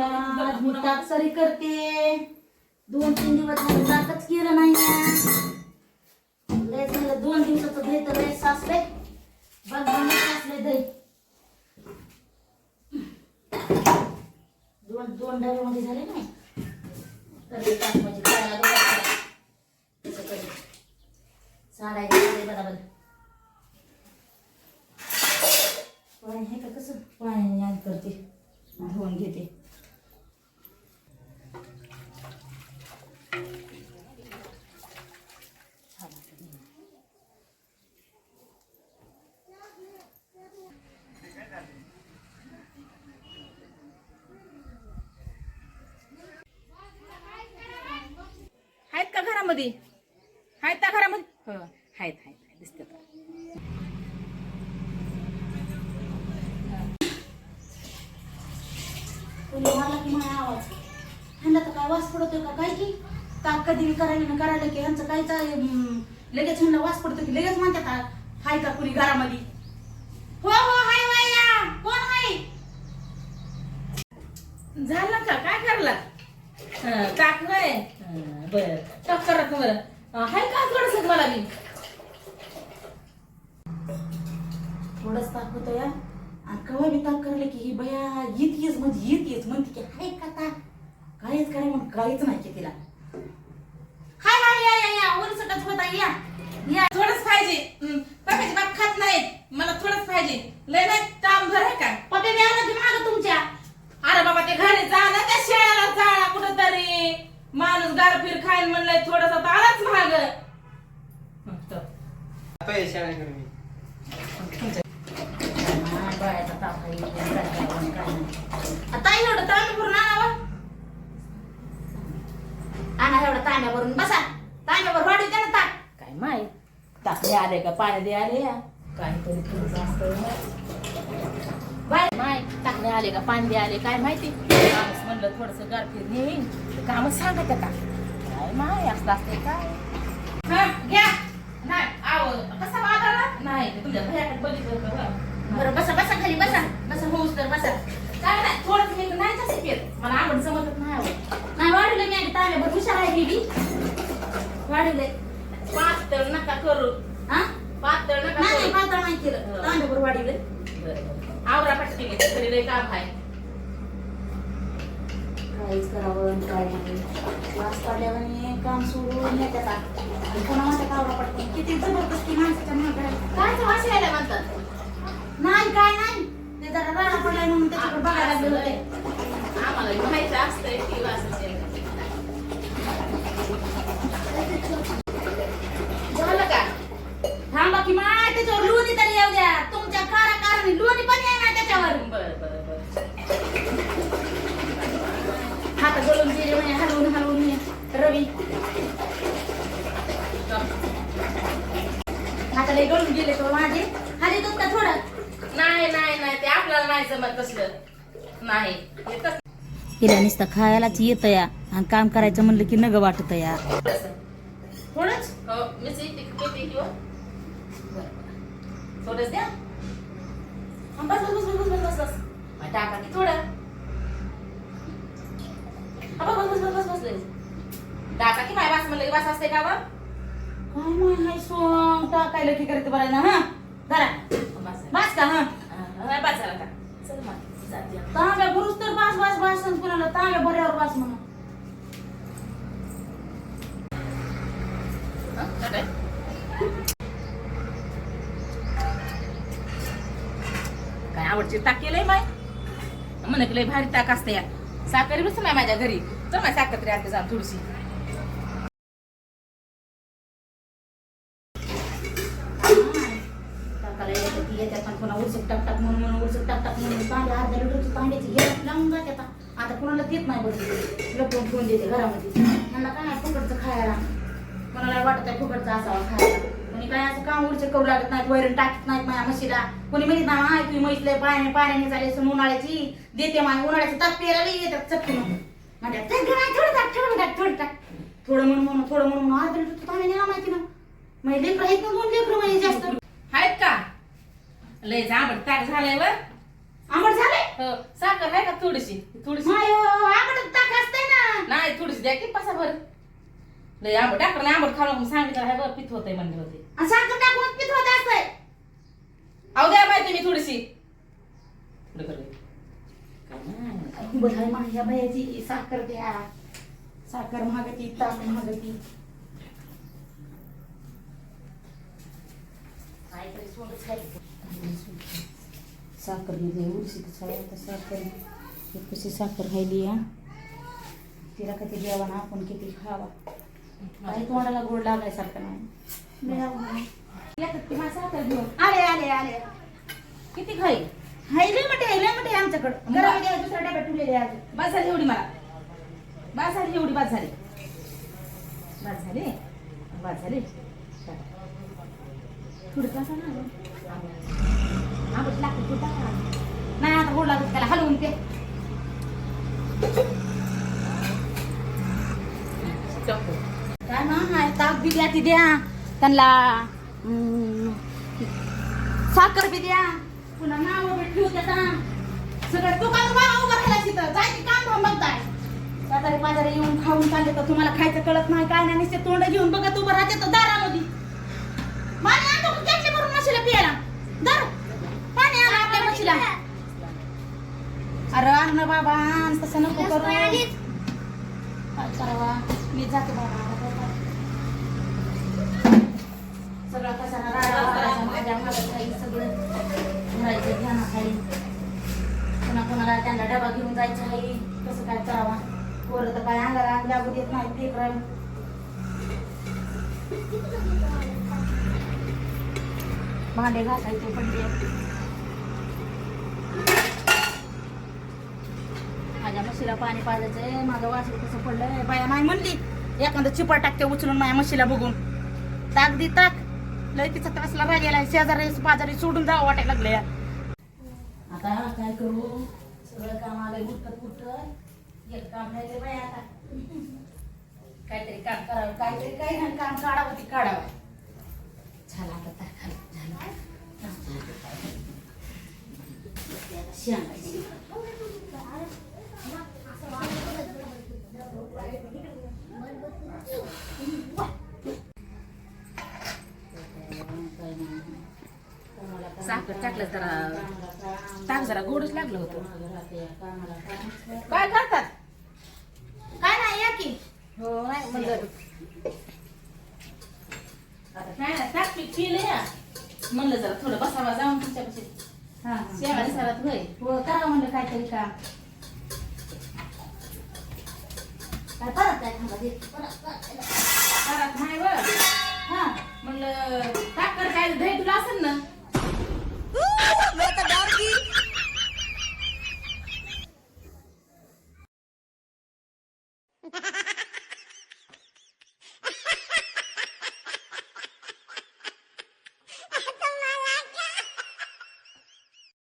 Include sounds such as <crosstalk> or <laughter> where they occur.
आज मी टाकसरी करते. दोन तीन दिवस झाले ताकच केलं नाही लय झालं दोन दिवसाचं दही तर लय सासले बघ सासले दही. दोन दोन डब्यामध्ये झाले नाही तर म्हणजे खायला कधी बरोबर पाणी आहे का कसं पाण्याने याद करते धुवून घेते आहेत का घरामध्ये? आहेत का घरामध्ये? हो आहेत आवाज? ह्यांना तर काय वास पडतोय का? काय की? का कधी करायला ना करायला की ह्यांचं काय लगेच ह्यांना वास पडतो की लगेच म्हणतात "आ, हाय का कुणी घरामध्ये? हो हो हाय हाय या कोण हाय? झालं का? काय करला हं, टाक होय हं, बरं. करा बरं. हाय का? थोडस मला मी थोडंच ताक होतं या. कवा बी ताक करायला की ही बया येत येस म्हणजे येत येस म्हणते की हाय का ताक? काहीच करा म्हणून काहीच नाही तिला. हाय हाय या या या. वर सटच होता या. या थोडंच पाहिजे. पप्पाची बाप खात नाहीत मला थोडंच पाहिजे. लय नाही काम भर आहे का पप्पे बी आला की मागं तुमच्या अरे बाबा ते घरी जा ना त्या शेळ्याला जा कुठं तरी माणूस गारफीर खाईन म्हणलंय थोडस आलाच महाग. आता एवढं तांबे भरून आणावं आणा एवढा तांब्यावरून बसा. तांब्यावर वाढू द्या ना ताक काय माहीत? टाकले आले का पाणी दे आले या. काहीतरी तुमचं असतं बाय. माय टाकले आले का पाणी दे आले? काय माहिती? कामच म्हणलं थोडस गारफीर नेईन काम सांगत का माय असलं असते काय? हा घ्या. नाही आव कसा वागाला नाही ते तुमच्या भयाकडे बघितलं बरं. बसा बसा खाली बसा. बसा होऊस तर बसा. काय नाही थोडंच मी नाही तसं पेत मला आवड समजत नाही आवड नाही वाढवलं मी आणि तांब्यावर हुशार आहे मी बी. वाढवलंय. पातळ नका करू. हा पातळ नका नाही नाही, पातळ नाही केलं. तांब्यावर वाढवलंय बरं. आवरा पटकी घरी लय काम आहे. काहीच करावं आणि काय नाही. वास काढल्यावर आणि काम सोडून येतात आणि पुन्हा माझ्या कावरा पडतो किती जबरदस्ती माणसाच्या मनाकडे काय वास यायला म्हणतात नाही काय नाही. ते जरा राडा पडलाय म्हणून त्याच्याकडे बघायला लागले होते. आम्हाला माहिती असतंय की वास यायला. झालं का थांबा की माय त्याच्यावर लोणी तरी येऊ द्या तुमच्या कारा कारणी लोणी पण येणार त्याच्यावर बर बर बर हात गळून गेले म्हणे हलवून हलवून ये. रवी हाताला गळून गेले तो माझे? दूध का थोडं. नाही नाही नाही ते आपल्याला नाही जमत तसलं. नाही हे तसं हिला नुसतं खायलाच येत या. आणि काम करायचं म्हणलं की नग वाटत या. थोडंच हो किंवा बरं. थोडंच द्या. हा, बस बस बस बस बस बस बस. टाका की थोडं. हा, बस बस बस बस बस बस. टाका की माय वास म्हणलं की वास असते का बा काय माय हाय सोंग टाकायला की करते बरं ना हा धरा बस बास का हा नाही बस झाला का चल मग जाते तांब्या भरूच तर बास बास बास आणि कुणाला तांब्या भऱ्यावर बास म्हणून काय आवडची ताक केलंय माय म्हणे की लय भारी ताक असते या साखर बसून नाही माझ्या घरी. चल माझ्या साखर तरी आणते जाऊन थोडीशी टाकायला येतात ती येतात पण पुन्हा उलसक टाक टाक म्हणून म्हणून उलसक टाक टाक म्हणून तांब्या अर्धा लिटरची तांब्याची हे लावून जाते आता कोणाला देत नाही बरं लपवून ठेवून देते घरामध्ये. त्यांना काय आहे फुकटचं खायला. कोणाला वाटत आहे फुकटचं असावं खायला. कोणी काय असं काम उलचे करू लागत नाहीत वैरण टाकत नाहीत माझ्या म्हशीला. कोणी म्हणत ना माय तुम्ही म्हैसले पाण्याने पाण्याने झाले असून उन्हाळ्याची देते माय उन्हाळ्याचं ताप प्यायला लई येतात चटके म्हणून. म्हणतात थोडं टाक थोडं टाक थोडं टाक थोडं म्हणून म्हणून थोडं म्हणून आज तू पाणी नेला माहिती ना. म्हणजे लेकर आहेत ना दोन लेकर म्हणजे जास्त. आहेत का? लय जांभट ताट झालंय वर. आंबट झाले? हो साखर आहे का थोडीशी? थोडीशी. माय आंबट ताक असते ना. नाही थोडीशी द्या की पासा भर. लय आंबट डॉक्टरने आंबट खाऊ नको सांगितलं आहे बरं पित होतंय म्हणले होते. आणि साखर टाकून पित होत असते अहो द्या माहिती मी थोडीशी. थोडं कर बाई. काय नाही. माझ्या बायाची साखर द्या. साखर महागती ताक महागती. काहीतरी सोडच आहे. साखर दिली उलशीतच आहे आता साखर कशी साखर राहिली या. तिला कधी द्यावा ना आपण किती खावा? काही तोंडाला गोड लागायसारखं नाही. की साखर घेऊन आले आले आले. किती खाई? हाय लय मोठे आहे लय मोठे आहे आमच्याकडं. घरामध्ये दुसऱ्या डब्यात ठेवलेले अजून. बाद झाली एवढी मला. बाद झाली एवढी बाद झाली. बाद झाली? बाद झाली. थोडी अजून. आंबट लागते तू टाका नाही आता गोड लागत त्याला. हलवून ते. काय ना बी द्या ती द्या. त्यांना साखर बी द्या. पुन्हा नाव बी ठेवू देता सगळं दुकान बाबा उभं राहिला तिथं. जायची काम थांब बघताय. शेजारी पाजारी येऊन खाऊन चालले तर तुम्हाला खायचं कळत नाही. काय नाही नुसते तोंड घेऊन बघत उभं राहते तर दारामध्ये. आणतो का घेतले भरून म्हशीला पियाला. दर. म्हशीला अरे आण ना बाबा आण तसं नको करू. काय करावा? मी जाते बाबा. सगळा कसारा राडा माझ्या मागं काही सगळं. भरायचं ध्यानात आहे. पुन्हा कोणाला त्यांना डबा घेऊन जायचं आहे. कसं काय करावा? पोरं तर काय अंगाला अंग लागू देत नाही ते करावं भांडे घासायचे पडले माझ्या म्हशीला पाणी पाजायचंय माझं वासरू कसं पडलंय. बाया नाही म्हणली एखादं चिपळ टाकते उचलून माझ्या म्हशीला बघून. ताक दी ताक. लय तिचा त्रासला रागेला शेजारी पाजारी सोडून जावं वाटायला लागले आता काय करू? सगळं काम आलंय उठत उठत एक काम राहिले बाय आता. काहीतरी काम करावं. काहीतरी काही नाही. काम काढावं ती काढावं. झालं आता झालं. शेंगाची साखर टाकलं जरा ताक जरा गोडच लागलं होतं. काय काय करतात नाही या की. हो नाही म्हणलं काय ताक पिलं म्हणलं जरा थोडं बसावा जाऊन तुमच्यापाशी. शेवाळी सरात होय. हो करा म्हणलं काहीतरी काम. काय काय थांबा दे नाही वर हा. म्हणलं साखर काय दही तुला असेल ना? <laughs> हो, हो, हो.